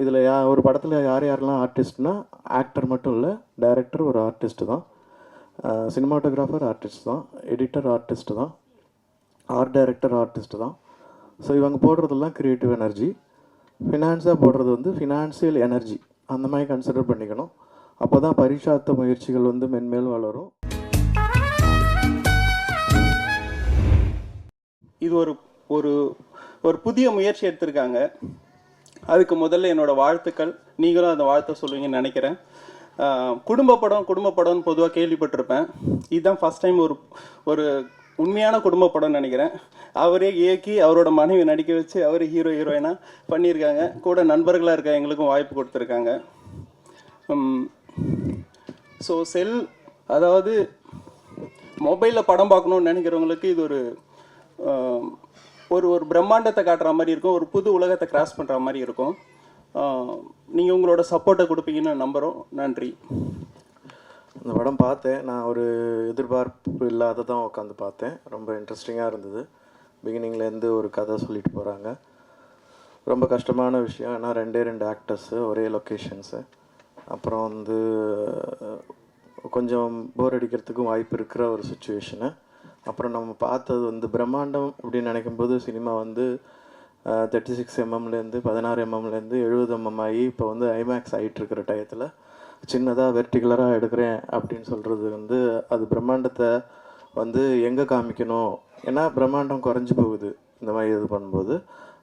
இதில் யா ஒரு படத்தில் யார் யாரெல்லாம் ஆர்டிஸ்ட்னா ஆக்டர் மட்டும் இல்லை டைரக்டர் ஒரு ஆர்டிஸ்ட்டு தான். சினிமாட்டோகிராஃபர் ஆர்டிஸ்ட் தான் எடிட்டர் ஆர்டிஸ்ட் தான் ஆர்ட் டைரக்டர் ஆர்டிஸ்ட்டு தான். ஸோ இவங்க போடுறதெல்லாம் க்ரியேட்டிவ் எனர்ஜி ஃபினான்ஸாக போடுறது வந்து ஃபினான்சியல் எனர்ஜி அந்த மாதிரி கன்சிடர் பண்ணிக்கணும். அப்போ தான் பரிசாத்த முயற்சிகள் வந்து மென்மேலும் வளரும். இது ஒரு ஒரு ஒரு புதிய முயற்சி எடுத்திருக்காங்க. அதுக்கு முதல்ல என்னோட வாழ்த்துக்கள். நீங்களும் அந்த வாழ்த்தை சொல்லுவீங்கன்னு நினைக்கிறேன். குடும்ப படம் குடும்ப படம்னு பொதுவாக கேள்விப்பட்டிருப்பேன். இதுதான் ஃபஸ்ட் டைம் ஒரு ஒரு உண்மையான குடும்ப படம்னு நினைக்கிறேன். அவரே இயக்கி அவரோட மனைவி நடிக்க வச்சு அவர் ஹீரோ ஹீரோயினாக பண்ணியிருக்காங்க. கூட நண்பர்களாக இருக்க எங்களுக்கும் வாய்ப்பு கொடுத்துருக்காங்க. ஸோ செல் அதாவது மொபைலில் படம் பார்க்கணுன்னு நினைக்கிறவங்களுக்கு இது ஒரு ஒரு ஒரு பிரம்மாண்டத்தை காட்டுற மாதிரி இருக்கும். ஒரு புது உலகத்தை கிராஸ் பண்ணுற மாதிரி இருக்கும். நீங்கள் உங்களோட சப்போர்ட்டை கொடுப்பீங்கன்னு நம்புகிறோம் நன்றி. இந்த படம் பார்த்தேன். நான் ஒரு எதிர்பார்ப்பு இல்லாத தான் உட்காந்து பார்த்தேன். ரொம்ப இன்ட்ரெஸ்டிங்காக இருந்தது. பிகினிங்லேருந்து ஒரு கதை சொல்லிட்டு போகிறாங்க ரொம்ப கஷ்டமான விஷயம். ஏன்னா ரெண்டே ரெண்டு ஆக்டர்ஸு ஒரே லொக்கேஷன்ஸு அப்புறம் வந்து கொஞ்சம் போர் அடிக்கிறதுக்கும் வாய்ப்பு இருக்கிற ஒரு சுச்சுவேஷனு அப்புறம் நம்ம பார்த்தது வந்து பிரம்மாண்டம் அப்படின்னு நினைக்கும்போது சினிமா வந்து தேர்ட்டி சிக்ஸ் எம்எம்லேருந்து பதினாறு எம்எம்லேருந்து எழுபது எம்எம் ஆகி இப்போ வந்து ஐமேக்ஸ் ஆகிட்டு இருக்கிற டயத்தில் சின்னதாக வெர்டிகுலராக எடுக்கிறேன் அப்படின்னு சொல்கிறது வந்து அது பிரம்மாண்டத்தை வந்து எங்கே காமிக்கணும்? ஏன்னா பிரம்மாண்டம் குறைஞ்சி போகுது இந்த மாதிரி இது பண்ணும்போது.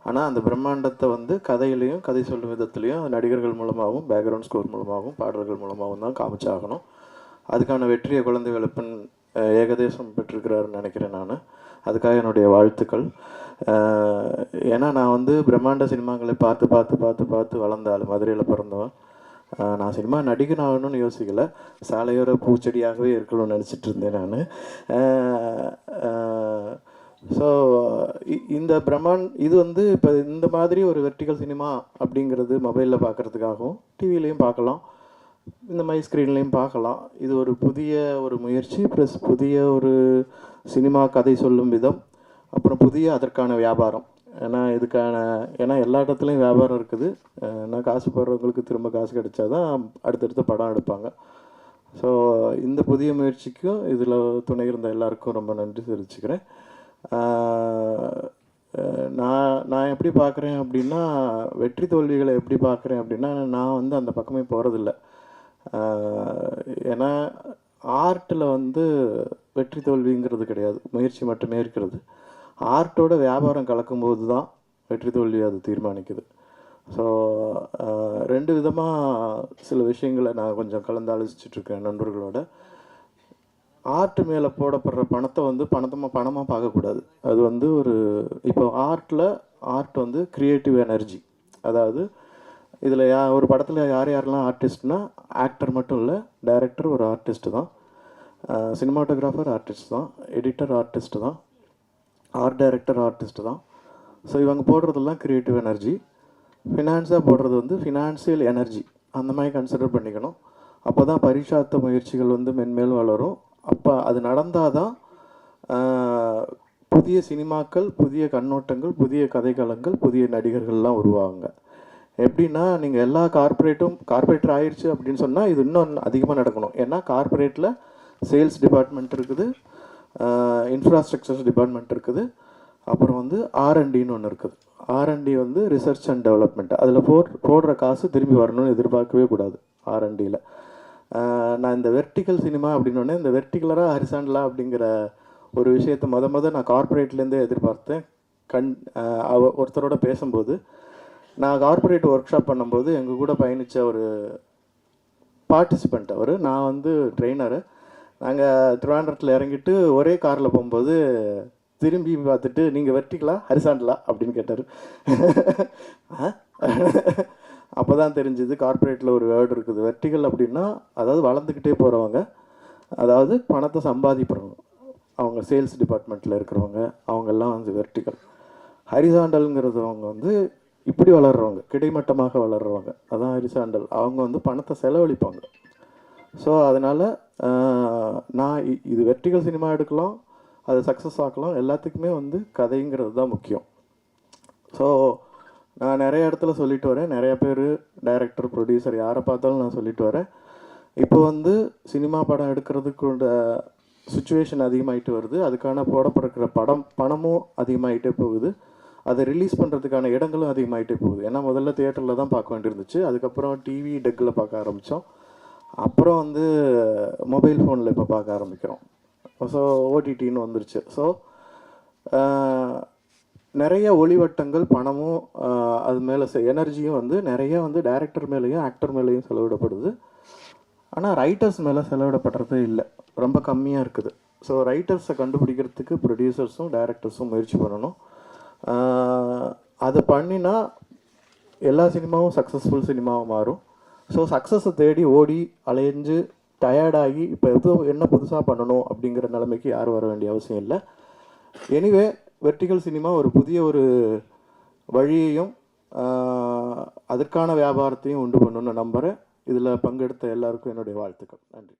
ஆனால் அந்த பிரம்மாண்டத்தை வந்து கதையிலையும் கதை சொல்லும் விதத்துலையும் நடிகர்கள் மூலமாகவும் பேக்ரவுண்ட் ஸ்கோர் மூலமாகவும் பாடல்கள் மூலமாகவும் தான் காமிச்சாகணும். அதுக்கான வெற்றியை குழந்தை வெளுப்பன் ஏகதேசம் பெற்றிருக்கிறாருன்னு நினைக்கிறேன் நான். அதுக்காக என்னுடைய வாழ்த்துக்கள். ஏன்னா நான் வந்து பிரம்மாண்ட சினிமாக்களை பார்த்து பார்த்து பார்த்து பார்த்து வளர்ந்த ஆள் மதுரையில் பிறந்தவன் நான் சினிமா நடிகன் ஆகணும்னு யோசிக்கலை. சாலையோர பூச்செடியாகவே இருக்கணும்னு நினச்சிட்டு இருந்தேன் நான். ஸோ இந்த பிரம்மாண்ட் இது வந்து இப்போ இந்த மாதிரி ஒரு வெர்டிகல் சினிமா அப்படிங்கிறது மொபைலில் பார்க்குறதுக்காகவும் டிவிலையும் பார்க்கலாம் இந்த மாதிரி ஸ்க்ரீன்லேயும் பார்க்கலாம். இது ஒரு புதிய ஒரு முயற்சி ப்ளஸ் புதிய ஒரு சினிமா கதை சொல்லும் விதம் அப்புறம் புதிய அதற்கான வியாபாரம். ஏன்னா இதுக்கான ஏன்னா எல்லா இடத்துலையும் வியாபாரம் இருக்குது. ஏன்னா காசு போடுறவங்களுக்கு திரும்ப காசு கிடைச்சா தான் அடுத்தடுத்த படம் எடுப்பாங்க. ஸோ இந்த புதிய முயற்சிக்கும் இதில் துணை இருந்த எல்லாருக்கும் ரொம்ப நன்றி தெரிவிச்சுக்கிறேன். நான் நான் எப்படி பார்க்குறேன் அப்படின்னா வெற்றி தோல்விகளை எப்படி பார்க்குறேன் அப்படின்னா நான் வந்து அந்த பக்கமே போகிறதில்ல ஏன்னா ஆர்ட்டில் வந்து வெற்றி தோல்விங்கிறது கிடையாது. முயற்சி மட்டுமே இருக்கிறது. ஆர்ட்டோட வியாபாரம் கலக்கும்போது தான் வெற்றி தோல்வி அது தீர்மானிக்குது. ஸோ ரெண்டு விதமாக சில விஷயங்களை நான் கொஞ்சம் கலந்து ஆலோசிச்சுட்டு இருக்கேன் நண்பர்களோட. ஆர்ட் மேலே போடப்படுற பணத்தை வந்து பணத்தமாக பணமாக பார்க்கக்கூடாது. அது வந்து ஒரு இப்போ ஆர்ட்டில் ஆர்ட் வந்து க்ரியேட்டிவ் எனர்ஜி அதாவது இதில் யா ஒரு படத்தில் யார் யாரெல்லாம் ஆர்டிஸ்ட்னா ஆக்டர் மட்டும் இல்லை டைரக்டர் ஒரு ஆர்டிஸ்ட்டு தான். சினிமாட்டோகிராஃபர் ஆர்டிஸ்ட் தான் எடிட்டர் ஆர்டிஸ்ட் தான் ஆர்ட் டைரக்டர் ஆர்டிஸ்ட் தான். ஸோ இவங்க போடுறதெல்லாம் க்ரியேட்டிவ் எனர்ஜி ஃபினான்ஸாக போடுறது வந்து ஃபினான்சியல் எனர்ஜி அந்த மாதிரி கன்சிடர் பண்ணிக்கணும். அப்போ தான் பரிசாத்த முயற்சிகள் வந்து மென்மேலும் வளரும். அப்போ அது நடந்தால் தான் புதிய சினிமாக்கள் புதிய கண்ணோட்டங்கள் புதிய கதைக்களங்கள் புதிய நடிகர்கள்லாம் உருவாகுங்க. எப்படின்னா நீங்கள் எல்லா கார்ப்பரேட்டும் கார்ப்பரேட்டர் ஆயிடுச்சு அப்படின்னு சொன்னால் இது இன்னும் அதிகமாக நடக்கணும். ஏன்னா கார்ப்பரேட்டில் சேல்ஸ் டிபார்ட்மெண்ட் இருக்குது இன்ஃப்ராஸ்ட்ரக்சர்ஸ் டிபார்ட்மெண்ட் இருக்குது அப்புறம் வந்து ஆர்என்டின்னு ஒன்று இருக்குது. ஆர்என்டி வந்து ரிசர்ச் அண்ட் டெவலப்மெண்ட் அதில் போட் போடுற காசு திரும்பி வரணும்னு எதிர்பார்க்கவே கூடாது ஆர்என்டியில் நான் இந்த வெர்டிக்கல் சினிமா அப்படின்னோடனே இந்த வெர்டிகுலராக ஹரிசாண்டலா அப்படிங்கிற ஒரு விஷயத்தை மொத மொதல் நான் கார்ப்பரேட்லேருந்தே எதிர்பார்த்தேன். கண் அவ ஒருத்தரோட பேசும்போது நான் கார்ப்பரேட் ஒர்க் ஷாப் பண்ணும்போது எங்கள் கூட பயணித்த ஒரு பார்ட்டிசிபெண்ட் அவர். நான் வந்து ட்ரெயினரு நாங்கள் திருவாண்டத்தில் இறங்கிட்டு ஒரே காரில் போகும்போது திரும்பி பார்த்துட்டு நீங்கள் வெர்டிகளா? ஹரிசாண்டலா? அப்படின்னு கேட்டார். அப்போ தான் தெரிஞ்சுது கார்ப்பரேட்டில் ஒரு வேர்டு இருக்குது. வெர்டிகல் அப்படின்னா அதாவது வளர்ந்துக்கிட்டே போகிறவங்க அதாவது பணத்தை சம்பாதிக்கிறவங்க அவங்க சேல்ஸ் டிபார்ட்மெண்ட்டில் இருக்கிறவங்க அவங்கெல்லாம் வந்து வெர்டிகல் ஹரிசாண்டல்ங்கிறது அவங்க வந்து இப்படி வளர்றவங்க கிடைமட்டமாக வளர்கிறவங்க அதான் ஹரிசாண்டல் அவங்க வந்து பணத்தை செலவழிப்பாங்க. ஸோ அதனால் நான் இது வெற்றிகள் சினிமா எடுக்கலாம் அது சக்ஸஸ் ஆக்கலாம் எல்லாத்துக்குமே வந்து கதைங்கிறது தான் முக்கியம். ஸோ நான் நிறைய இடத்துல சொல்லிட்டு வரேன். நிறைய பேர் டைரக்டர் ப்ரொடியூசர் யாரை பார்த்தாலும் நான் சொல்லிட்டு வரேன். இப்போ வந்து சினிமா படம் எடுக்கிறதுக்கு சுச்சுவேஷன் அதிகமாகிட்டு வருது. அதுக்கான போடப்படுற படம் பணமும் அதிகமாயிட்டே போகுது. அதை ரிலீஸ் பண்ணுறதுக்கான இடங்களும் அதிகமாயிட்டே போகுது. ஏன்னா முதல்ல தியேட்டரில் தான் பார்க்க வேண்டியிருந்துச்சு. அதுக்கப்புறம் டிவி டெக்கில் பார்க்க ஆரம்பித்தோம் அப்புறம் வந்து மொபைல் ஃபோனில் இப்போ பார்க்க ஆரம்பிக்கிறோம். ஸோ ஓடிடின்னு வந்துருச்சு. ஸோ நிறைய ஒளிவட்டங்கள் பணமும் அது மேலே எனர்ஜியும் வந்து நிறைய வந்து டேரக்டர் மேலேயும் ஆக்டர் மேலேயும் செலவிடப்படுது. ஆனால் ரைட்டர்ஸ் மேலே செலவிடப்படுறதே இல்லை. ரொம்ப கம்மியாக இருக்குது. ஸோ ரைட்டர்ஸை கண்டுபிடிக்கிறதுக்கு ப்ரொடியூசர்ஸும் டேரக்டர்ஸும் முயற்சி பண்ணணும். அது பண்ணினா எல்லா சினிமாவும் சக்ஸஸ்ஃபுல் சினிமாவாக மாறும். ஸோ சக்ஸஸை தேடி ஓடி அலைஞ்சு டயர்டாகி இப்போ எதுவும் என்ன புதுசாக பண்ணணும் அப்படிங்கிற நிலைமைக்கு யாரும் வர வேண்டிய அவசியம் இல்லை. எனிவே வெர்டிகல் சினிமா ஒரு புதிய ஒரு வழியையும் அதற்கான வியாபாரத்தையும் உண்டு பண்ணணும்னு நம்புகிறேன் இதில் பங்கெடுத்த எல்லாருக்கும் என்னுடைய வாழ்த்துக்கள். நன்றி.